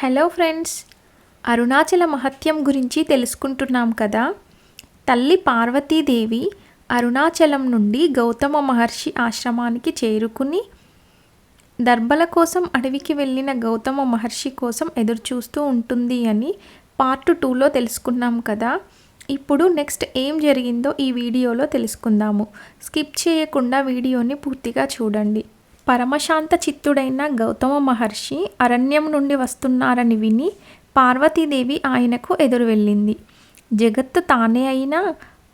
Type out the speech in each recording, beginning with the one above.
Hello friends Arunachal మహత్యం గురించి తెలుసుకుంటున్నాం కదా? తల్లి పార్వతీదేవి అరుణాచలం నుండి గౌతమ మహర్షి ఆశ్రమానికి చేరుకుని దర్భల కోసం అడవికి వెళ్ళిన గౌతమ మహర్షి కోసం ఎదురుచూస్తూ ఉంటుంది అని పార్ట్ టూలో తెలుసుకున్నాం కదా? ఇప్పుడు నెక్స్ట్ ఏం జరిగిందో ఈ వీడియోలో తెలుసుకుందాము. స్కిప్ చేయకుండా వీడియోని పూర్తిగా చూడండి. పరమశాంత చిత్తుడైన గౌతమ మహర్షి అరణ్యం నుండి వస్తున్నారని విని పార్వతీదేవి ఆయనకు ఎదురు వెళ్ళింది జగత్తు తానే అయినా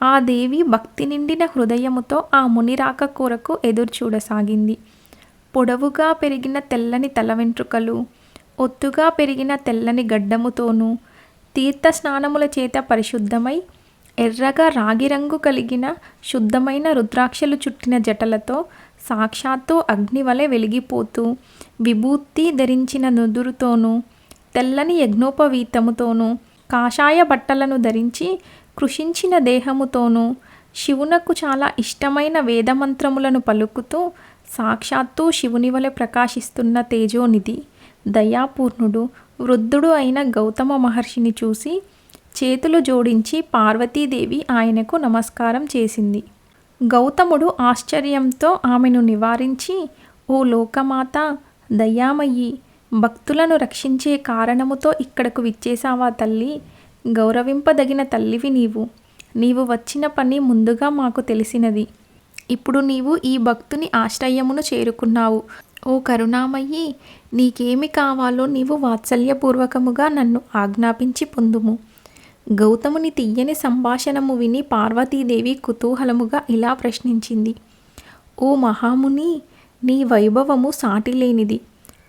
ఆ దేవి భక్తి నిండిన హృదయముతో ఆ మునిరాక కూరకు ఎదురు చూడసాగింది. పొడవుగా పెరిగిన తెల్లని తల వెంట్రుకలు ఒత్తుగా పెరిగిన తెల్లని గడ్డముతోనూ తీర్థ స్నానముల చేత పరిశుద్ధమై ఎర్రగా రాగి రంగు కలిగిన శుద్ధమైన రుద్రాక్షలు చుట్టిన జటలతో సాక్షాత్తు అగ్ని వలె వెలిగిపోతూ విభూతి ధరించిన నుదురుతోనూ తెల్లని యజ్ఞోపవీతముతోనూ కాషాయ బట్టలను ధరించి కృషించిన దేహముతోనూ శివునకు చాలా ఇష్టమైన వేదమంత్రములను పలుకుతూ సాక్షాత్తు శివుని వలె ప్రకాశిస్తున్న తేజోనిధి దయాపూర్ణుడు వృద్ధుడు అయిన గౌతమ మహర్షిని చూసి చేతులు జోడించి పార్వతీదేవి ఆయనకు నమస్కారం చేసింది. గౌతముడు ఆశ్చర్యంతో ఆమెను నివారించి ఓ లోకమాత దయామయ్యి భక్తులను రక్షించే కారణముతో ఇక్కడకు విచ్చేసావా తల్లి? గౌరవింపదగిన తల్లివి నీవు. నీవు వచ్చిన పని ముందుగా మాకు తెలిసినది. ఇప్పుడు నీవు ఈ భక్తుని ఆశ్రయమును చేరుకున్నావు. ఓ కరుణామయ్యి నీకేమి కావాలో నీవు వాత్సల్యపూర్వకముగా నన్ను ఆజ్ఞాపించి పొందుము. గౌతముని తియ్యని సంభాషణము విని పార్వతీదేవి కుతూహలముగా ఇలా ప్రశ్నించింది. ఓ మహాముని నీ వైభవము సాటిలేనిది.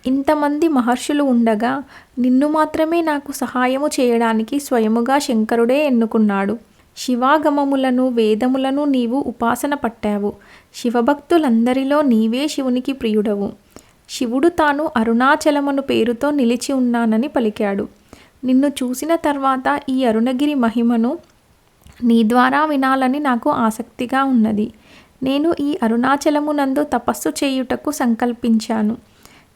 ఇంతమంది మహర్షులు ఉండగా నిన్ను మాత్రమే నాకు సహాయము చేయడానికి స్వయముగా శంకరుడే ఎన్నుకున్నాడు. శివాగమములను వేదములను నీవు ఉపాసన పట్టావు. శివభక్తులందరిలో నీవే శివునికి ప్రియుడవు. శివుడు తాను అరుణాచలమను పేరుతో నిలిచి ఉన్నానని పలికాడు. నిన్ను చూసిన తర్వాత ఈ అరుణగిరి మహిమను నీ ద్వారా వినాలని నాకు ఆసక్తిగా ఉన్నది. నేను ఈ అరుణాచలమునందు తపస్సు చేయుటకు సంకల్పించాను.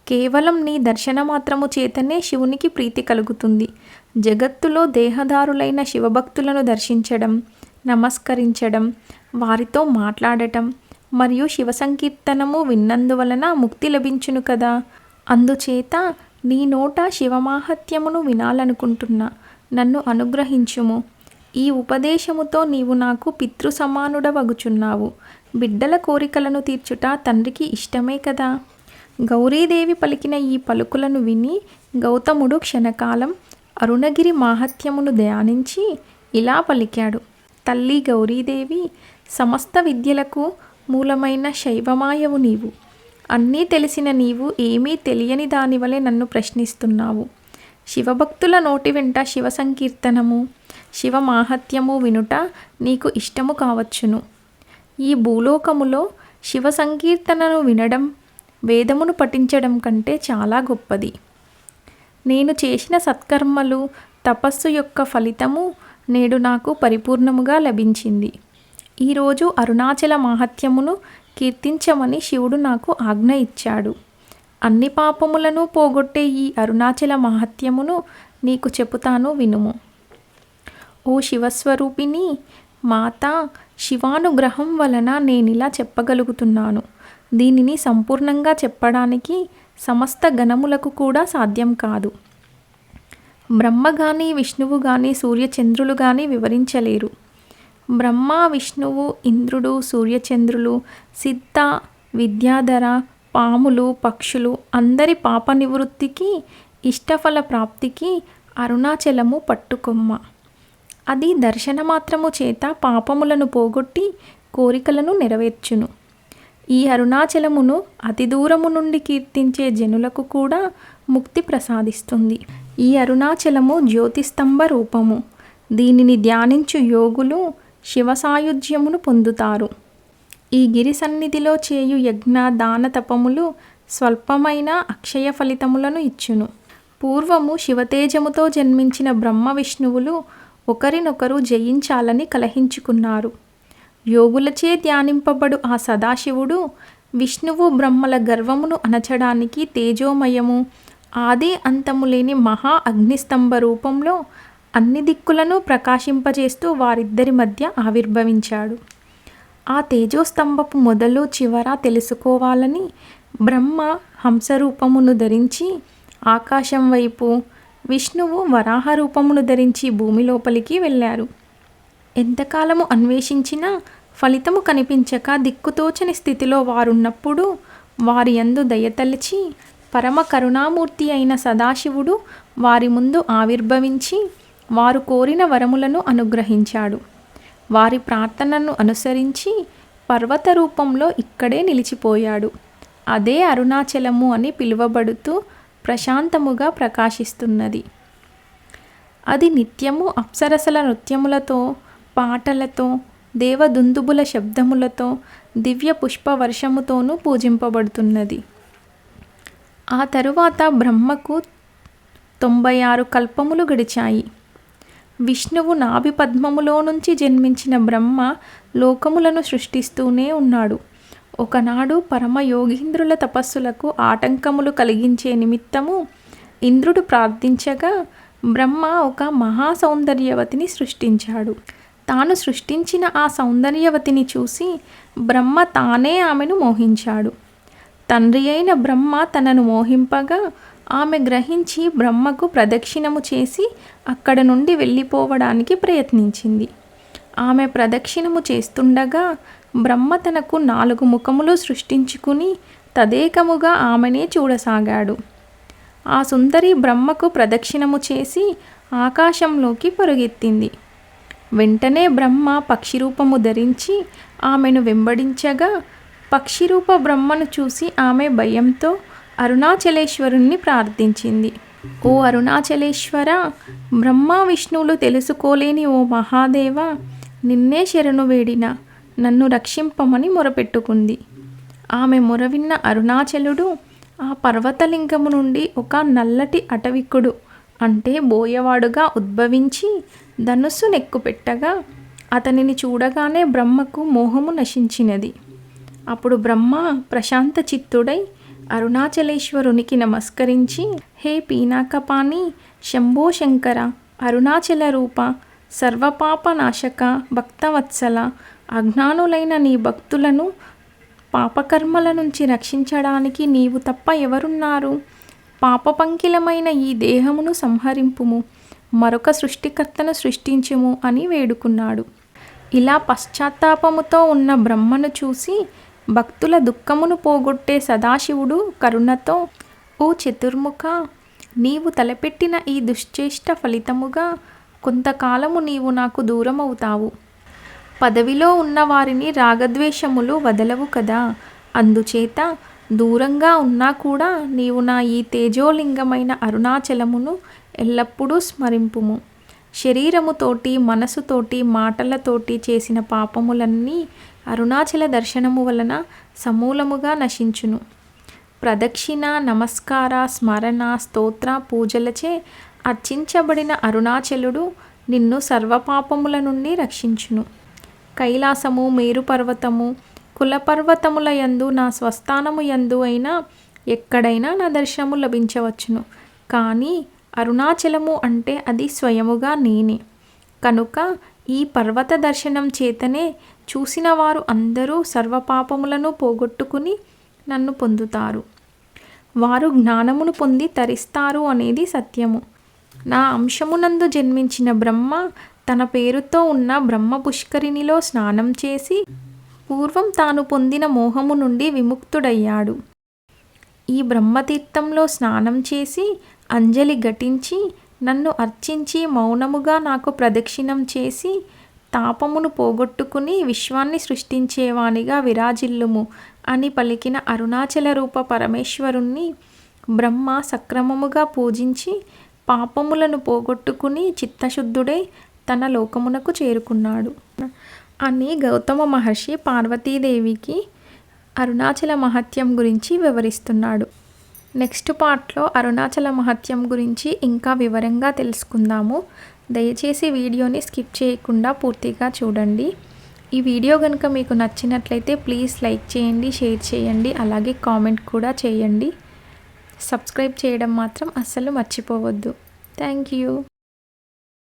కేవలం నీ దర్శన మాత్రము చేతనే శివునికి ప్రీతి కలుగుతుంది. జగత్తులో దేహదారులైన శివభక్తులను దర్శించడం నమస్కరించడం వారితో మాట్లాడటం మరియు శివ సంకీర్తనము విన్నందువలన ముక్తి లభించును కదా. అందుచేత నీ నోట శివమాహత్యమును వినాలనుకుంటున్నా నన్ను అనుగ్రహించుము. ఈ ఉపదేశముతో నీవు నాకు పితృ సమానుడవగుచున్నావు బిడ్డల కోరికలను తీర్చుట తండ్రికి ఇష్టమే కదా? గౌరీదేవి పలికిన ఈ పలుకులను విని గౌతముడు క్షణకాలం అరుణగిరి మాహత్యమును ధ్యానించి ఇలా పలికాడు. తల్లి గౌరీదేవి సమస్త విద్యలకు మూలమైన శైవమాయవు నీవు. అన్నీ తెలిసిన నీవు ఏమీ తెలియని దానివలే నన్ను ప్రశ్నిస్తున్నావు. శివభక్తుల నోటి వెంట శివ సంకీర్తనము శివ మాహత్యము వినుట నీకు ఇష్టము కావచ్చును. ఈ భూలోకములో శివ సంకీర్తనను వినడం వేదమును పఠించడం కంటే చాలా గొప్పది. నేను చేసిన సత్కర్మలు తపస్సు యొక్క ఫలితము నేడు నాకు పరిపూర్ణముగా లభించింది. ఈరోజు అరుణాచల మాహత్యమును కీర్తించమని శివుడు నాకు ఆజ్ఞ ఇచ్చాడు. అన్ని పాపములను పోగొట్టే ఈ అరుణాచల మహత్యమును నీకు చెబుతాను వినుము. ఓ శివస్వరూపిణి మాత శివానుగ్రహం వలన నేనిలా చెప్పగలుగుతున్నాను. దీనిని సంపూర్ణంగా చెప్పడానికి సమస్త గణములకు కూడా సాధ్యం కాదు. బ్రహ్మ కానీ విష్ణువు కానీ సూర్యచంద్రులు కానీ వివరించలేరు. బ్రహ్మ విష్ణువు ఇంద్రుడు సూర్యచంద్రులు సిద్ధ విద్యాధర పాములు పక్షులు అందరి పాప నివృత్తికి ఇష్టఫల ప్రాప్తికి అరుణాచలము పట్టుకొమ్మ. అది దర్శనమాత్రము చేత పాపములను పోగొట్టి కోరికలను నెరవేర్చును. ఈ అరుణాచలమును అతి దూరము నుండి కీర్తించే జనులకు కూడా ముక్తి ప్రసాదిస్తుంది. ఈ అరుణాచలము జ్యోతిస్తంభ రూపము. దీనిని ధ్యానించు యోగులు శివ సాయుధ్యమును పొందుతారు. ఈ గిరి సన్నిధిలో చేయు యజ్ఞ దాన తపములు స్వల్పమైన అక్షయ ఫలితములను ఇచ్చును. పూర్వము శివతేజముతో జన్మించిన బ్రహ్మ విష్ణువులు ఒకరినొకరు జయించాలని కలహించుకున్నారు. యోగులచే ధ్యానింపబడు ఆ సదాశివుడు విష్ణువు బ్రహ్మల గర్వమును అణచడానికి తేజోమయము ఆది అంతము లేని మహా అగ్నిస్తంభ రూపంలో అన్ని దిక్కులను ప్రకాశింపజేస్తూ వారిద్దరి మధ్య ఆవిర్భవించాడు. ఆ తేజోస్తంభపు మొదలు చివర తెలుసుకోవాలని బ్రహ్మ హంసరూపమును ధరించి ఆకాశం వైపు విష్ణువు వరాహ రూపమును ధరించి భూమి లోపలికి వెళ్ళారు. ఎంతకాలము అన్వేషించినా ఫలితము కనిపించక దిక్కుతోచని స్థితిలో వారున్నప్పుడు వారి యందు దయతలిచి పరమ కరుణామూర్తి అయిన సదాశివుడు వారి ముందు ఆవిర్భవించి వారు కోరిన వరములను అనుగ్రహించాడు. వారి ప్రార్థనను అనుసరించి పర్వత రూపంలో ఇక్కడే నిలిచిపోయాడు. అదే అరుణాచలము అని పిలువబడుతూ ప్రశాంతముగా ప్రకాశిస్తున్నది. అది నిత్యము అప్సరసల నృత్యములతో పాటలతో దేవదుందుబుల శబ్దములతో దివ్య పుష్ప వర్షముతోనూ పూజింపబడుతున్నది. ఆ తరువాత బ్రహ్మకు తొంభై ఆరు కల్పములు గడిచాయి. విష్ణువు నాభి పద్మములో నుంచి జన్మించిన బ్రహ్మ లోకములను సృష్టిస్తూనే ఉన్నాడు. ఒకనాడు పరమ యోగీంద్రుల తపస్సులకు ఆటంకములు కలిగించే నిమిత్తము ఇంద్రుడు ప్రార్థించగా బ్రహ్మ ఒక మహా సౌందర్యవతిని సృష్టించాడు. తాను సృష్టించిన ఆ సౌందర్యవతిని చూసి బ్రహ్మ తానే ఆమెను మోహించాడు. తండ్రి అయిన బ్రహ్మ తనను మోహింపగా ఆమె గ్రహించి బ్రహ్మకు ప్రదక్షిణము చేసి అక్కడ నుండి వెళ్ళిపోవడానికి ప్రయత్నించింది. ఆమె ప్రదక్షిణము చేస్తుండగా బ్రహ్మ తనకు నాలుగు ముఖములు సృష్టించుకుని తదేకముగా ఆమెనే చూడసాగాడు. ఆ సుందరి బ్రహ్మకు ప్రదక్షిణము చేసి ఆకాశంలోకి పరుగెత్తింది. వెంటనే బ్రహ్మ పక్షి రూపము ధరించి ఆమెను వెంబడించగా పక్షిరూప బ్రహ్మను చూసి ఆమె భయంతో అరుణాచలేశ్వరుణ్ణి ప్రార్థించింది. ఓ అరుణాచలేశ్వర బ్రహ్మ విష్ణువులు తెలుసుకోలేని ఓ మహాదేవ నిన్నే శరణు వేడిన నన్ను రక్షింపమని మొరపెట్టుకుంది. ఆమె మొరవిన్న అరుణాచలుడు ఆ పర్వతలింగము నుండి ఒక నల్లటి అటవికుడు అంటే బోయవాడుగా ఉద్భవించి ధనుస్సు నెక్కుపెట్టగా అతనిని చూడగానే బ్రహ్మకు మోహము నశించినది. అప్పుడు బ్రహ్మ ప్రశాంత చిత్తుడై అరుణాచలేశ్వరునికి నమస్కరించి హే పీనాకపాణి శంభో శంకర అరుణాచల రూప సర్వపాప నాశక భక్తవత్సల అజ్ఞానులైన నీ భక్తులను పాపకర్మల నుంచి రక్షించడానికి నీవు తప్ప ఎవరున్నారు? పాపపంకిలమైన ఈ దేహమును సంహరింపుము మరొక సృష్టికర్తను సృష్టించుము అని వేడుకున్నాడు. ఇలా పశ్చాత్తాపముతో ఉన్న బ్రహ్మను చూసి భక్తుల దుఃఖమును పోగొట్టే సదాశివుడు కరుణతో ఓ చతుర్ముఖ నీవు తలపెట్టిన ఈ దుశ్చేష్ట ఫలితముగా కొంతకాలము నీవు నాకు దూరమవుతావు. పదవిలో ఉన్నవారిని రాగద్వేషములు వదలవు కదా. అందుచేత దూరంగా ఉన్నా కూడా నీవు నా ఈ తేజోలింగమైన అరుణాచలమును ఎల్లప్పుడూ స్మరింపుము. శరీరముతోటి మనసుతోటి మాటలతోటి చేసిన పాపములన్నీ అరుణాచల దర్శనము వలన సమూలముగా నశించును. ప్రదక్షిణ నమస్కార స్మరణ స్తోత్ర పూజలచే అర్చించబడిన అరుణాచలుడు నిన్ను సర్వపాపముల నుండి రక్షించును. కైలాసము మేరుపర్వతము కులపర్వతముల యందు నా స్వస్థానము యందు అయినా ఎక్కడైనా నా దర్శనము లభించవచ్చును. కానీ అరుణాచలము అంటే అది స్వయముగా నేనే. కనుక ఈ పర్వత దర్శనం చేతనే చూసిన వారు అందరూ సర్వపాపములను పోగొట్టుకుని నన్ను పొందుతారు. వారు జ్ఞానమును పొంది తరిస్తారు అనేది సత్యము. నా అంశమునందు జన్మించిన బ్రహ్మ తన పేరుతో ఉన్న బ్రహ్మ పుష్కరిణిలో స్నానం చేసి పూర్వం తాను పొందిన మోహము నుండి విముక్తుడయ్యాడు. ఈ బ్రహ్మతీర్థంలో స్నానం చేసి అంజలి ఘటించి నన్ను అర్చించి మౌనముగా నాకు ప్రదక్షిణం చేసి తాపమును పోగొట్టుకుని విశ్వాన్ని సృష్టించేవానిగా విరాజిల్లుము అని పలికిన అరుణాచల రూప పరమేశ్వరుణ్ణి బ్రహ్మ సక్రమముగా పూజించి పాపములను పోగొట్టుకుని చిత్తశుద్ధుడై తన లోకమునకు చేరుకున్నాడు. అని గౌతమ మహర్షి పార్వతీదేవికి అరుణాచల మహత్యం గురించి వివరిస్తున్నాడు. నెక్స్ట్ పార్ట్లో అరుణాచల మహత్యం గురించి ఇంకా వివరంగా తెలుసుకుందాము. దయచేసి వీడియోని స్కిప్ చేయకుండా పూర్తిగా చూడండి. ఈ వీడియో కనుక మీకు నచ్చినట్లయితే ప్లీజ్ లైక్ చేయండి షేర్ చేయండి అలాగే కామెంట్ కూడా చేయండి. సబ్స్క్రైబ్ చేయడం మాత్రం అస్సలు మర్చిపోవద్దు. Thank you.